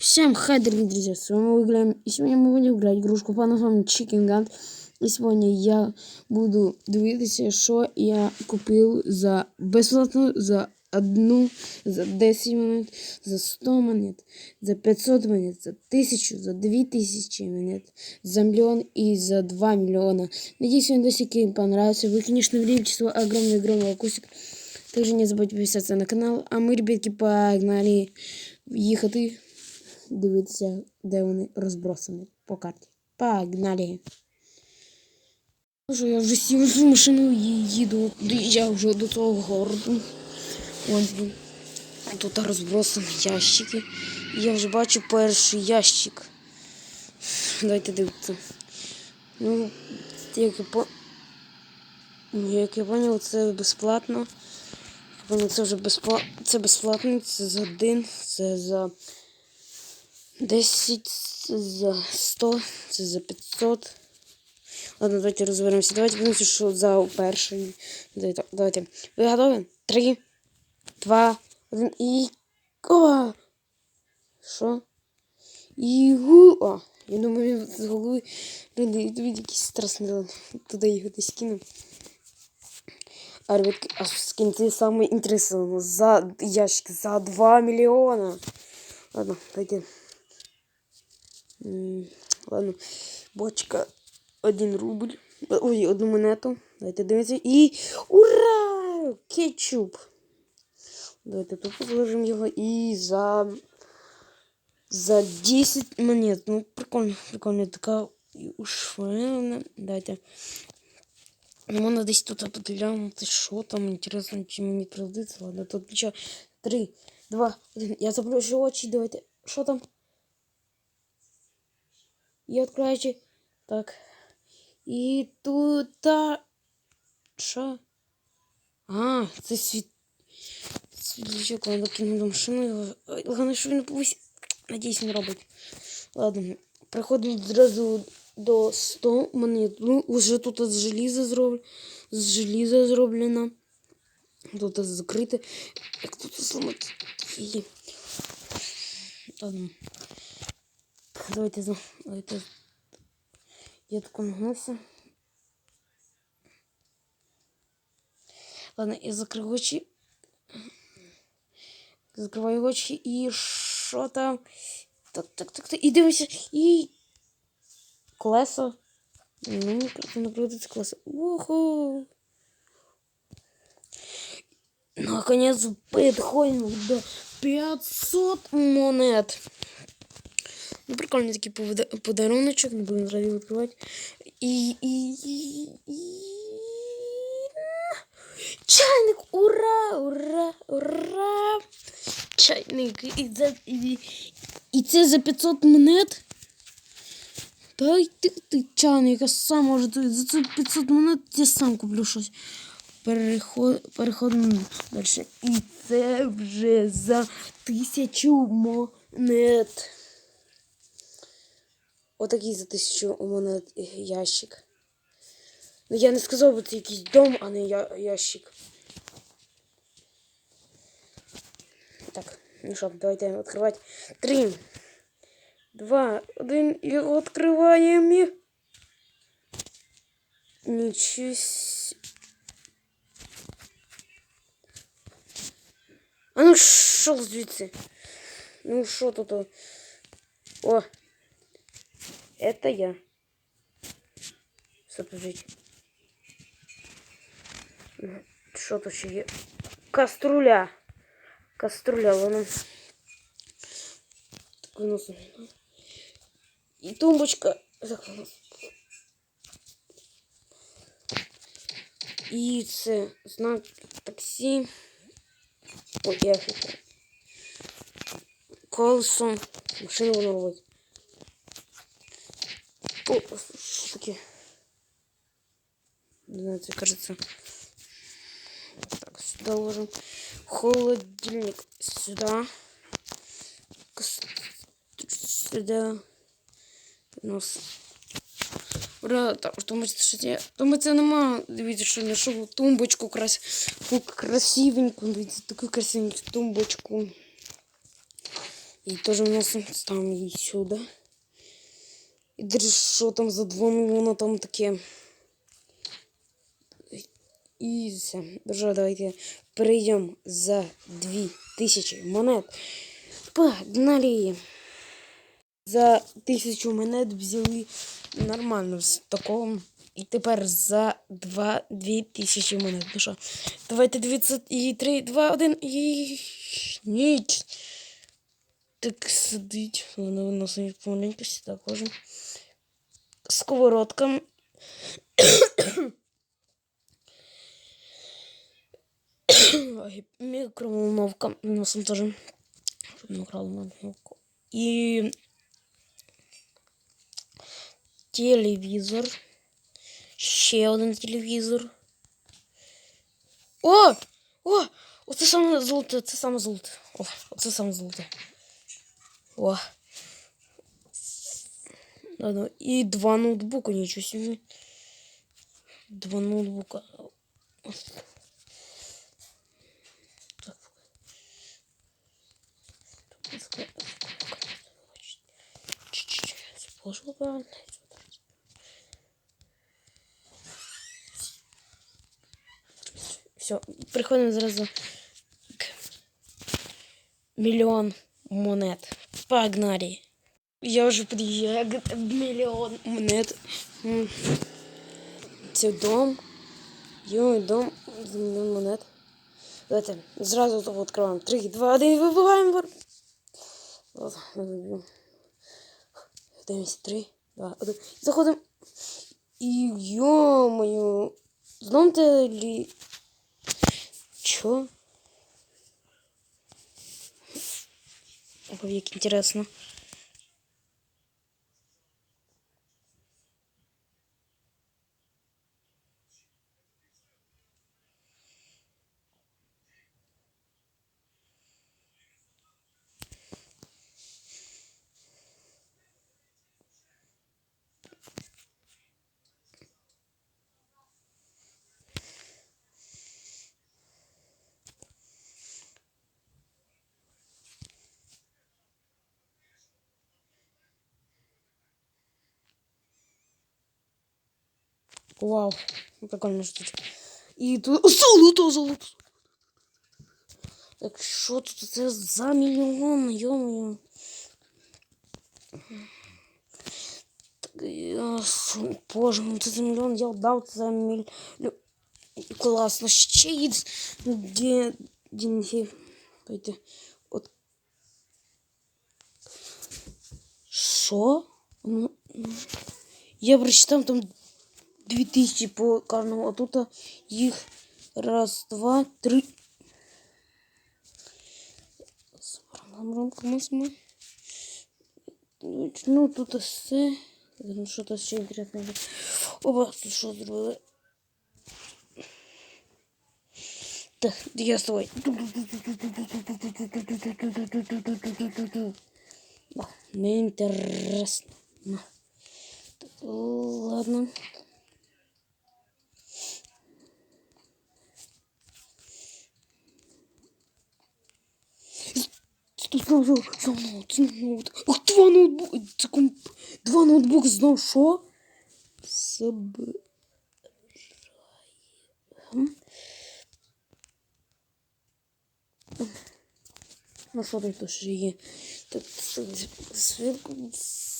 Всем хай, дорогие друзья, с вами мы играем, и сегодня мы будем играть игрушку по названию Chicken Gun. І сьогодні я буду дивитися, що я купив за безплатно за одну, за 10 монет, за 100 монет, за 500 монет, за 1000, за 2000 монет, за миллион и за 2 миллиона. Надеюсь, вам видосики понравятся. Вы, конечно, влили число огромный-огромный лайкусик. Также не забудьте подписаться на канал. А ми, ребятки, погнали їхати Дивитися, де вони розбросані по карті. Погнали! Я вже сів в машину і їду. Я вже до того городу. Ось він. Тут розбросані ящики. Я вже бачу перший ящик. Давайте дивитися. Ну, як я по... Як я поняв, це безплатно. Воно це вже безплатно. Це безплатно, це за один, це за 10, за 100, це за 500. Ладно, давайте розберемося. Давайте подивимося, що за перший. Давайте. Ви готові? Три, два, один і. О! Що? І. О! Я думаю, він з голови. Блин, якийсь страшний. Туди його десь кинув. А, ребятки, аж в кінці саме інтересне. За ящик за 2 мільйона. Ладно, давайте. Ладно. Бочка 1 рубль. Ой, одну монету. Давайте дивимося. І. Ура! Кетчуп! Давайте тут положимо його і за. За 10 монет. Ну, прикольно, прикольно. Така ушвена. Давайте. Ну, Можна десь тут подглянути, що там інтересно, чи мені пригодиться. Ладно, тут нічого. Три, два, один. Я заплющу очі, давайте. Що там? І відкриваючи. Так. І тут. Що? А, це світ. Світлячок, ладно, кину до машини. Головне, що він повисить. Надіюсь, він робить. Ладно, приходимо зразу до 100 монет. Ну, уже тут з желіза зроблено. З желіза зроблено. Тут закрите. Як тут зламати? Ладно. Давайте за. Давайте. Я тако нагнувся. Ладно, я закрив очі. Закриваю очі і що там? Так, так, так, так. І дивимося. І колеса. Ну, круто крутиться колеса. Уху! Наконец подходим до 500 монет. Ну, прикольный такий подаруночок, не будем сразу відкривати. І, і, і, і... Чайник! Ура! Ура! Ура! Чайник! І, за, і, і це за 500 монет? Та й ти, ти чайник, я сам можу за це 500 монет я сам куплю щось. Переход, переходимо далі. І це вже за тисячу монет. Отакий за тисячу монет ящик. Ну я не сказав, бо це якийсь дом, а не я, ящик. Так, ну що, давайте відкривати. Три, два, один і відкриваємо. С- А ну що звідси? Ну що тут? о? О! Это я. Запишіть. Що тут ще є? Каструля. Каструля, вона. Так виносимо. І тумбочка. Так, виносимо. І це знак таксі. Ой, я хитаю. Колесо. Машину воно робить. О, що таке? Не знаю, це кажется. Так, сюда ложим. Холодильник сюда. Кас- Сюда. Нос. Ура, так, думаєте, що це? Думаю, це нема. Дивіться, що знайшов тумбочку крас... таку красивеньку. Дивіться, таку красивеньку тумбочку. І теж вносимо, ставимо її сюди. І держи, що там за 2 мільйона там таке. І все. Дуже давайте перейдемо за 2000 монет. Погнали! За 1000 монет взяли нормально з такого. І тепер за 2 2000 монет. Ну що, давайте дивитися. І 3, 2, 1 і ніч. Так сидить. Воно виносимо помаленькості також. Сковородка. Ой, Мікроволновка. Носом теж. Щоб не украли микроволновку. І телевізор. Ще один телевізор. О! О! Оце саме золоте, це саме золоте. О, оце саме золоте. О. Да, да. І два ноутбука, нічого собі. Два ноутбука. Так. Чуть-чуть. Положила правильно. Все, приходимо зразу к мільйон монет. Погнали. Я під'їжджаю к мільйон монет. Це дом. Йой, дом за мільйон монет. Давайте зразу того відкриваємо. Три, два, один, вибиваємо. вор- От, я вибив. Дивимося, три, два, один. Заходимо. І йо-моє. Знову лі... Чё? Як интересно. Вау, прикольна штучка. І тут золото, золото. Так що тут це за мільйон, йо-моє. Так, я, що, Боже, ну це за мільйон, я дав це за мільйон. Класно, ще є де деньги. Пойти. От. Що? Ну, ну. Я прочитав там 2000 по кожному, а тут їх раз, два, три. Ну, тут все. Ну, що то ще інтересне. є. Оба, тут що зробили? Так, я з тобою. Да, Не інтересно. На. Так, Ладно. Тут знову знову знову. Ох, два ноутбуки. Це комп... Два ноутбуки знову що? Забирає. Ну що тут теж є? Так, свитку.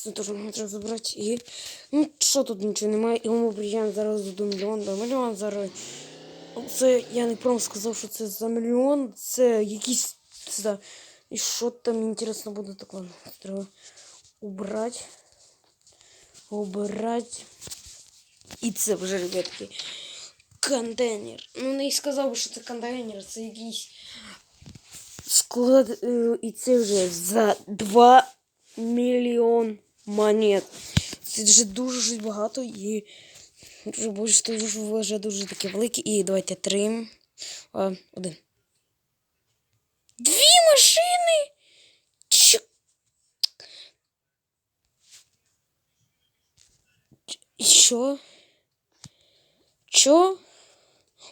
Це теж мені треба забрати. І... Ну, що тут нічого немає. І ми приїжджаємо зараз до мільйона. До мільйона зараз. Це я не прям сказав, що це за мільйон. Це якийсь. Це, і що там інтересно буде таке? Треба убрати. Убрати. І це вже, ребятки, контейнер. Ну, не сказав би, що це контейнер, це якийсь склад. І це вже за 2 мільйон монет. Це вже дуже багато і більше вже дуже таке велике. І давайте три. Один. Дві машини! Ч- Що? Що?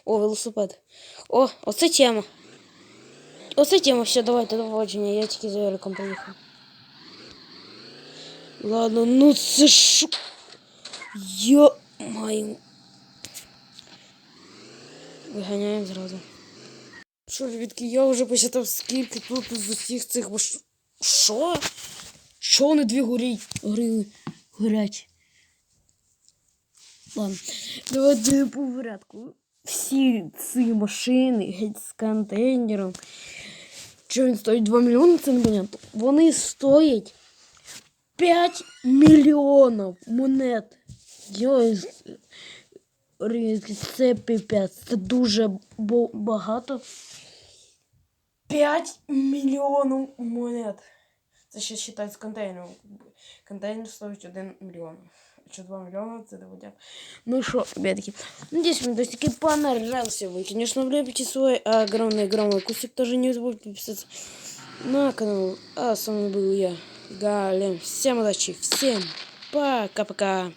О, велосипед. О, оце тема. Оце тема, все, давайте до побачення. Я тільки за Яриком приїхав. Ладно, ну це що? Йо маю. Виганяємо зразу. Що, ребятки, я вже посчитав, скільки тут з усіх цих. Що? Що вони дві горіть? Грили? Горять. Ладно, давайте по порядку. Всі ці машини геть з контейнером. Що він стоїть 2 мільйони, це непонятно. Вони стоять 5 мільйонів монет. Йой, це піпець. Це дуже багато. 5 мільйонів монет. Це ще считать з контейнером. Контейнер стоїть 1 мільйон. Якщо 2 мільйони, це доводять. Ну что, ребятки, надеюсь, вам видосики понравился. Вы, конечно, влепите свой огромный-огромный кусик. Тоже не забудьте подписаться на канал. А с вами был я, Галем. Всем удачи, всем пока-пока.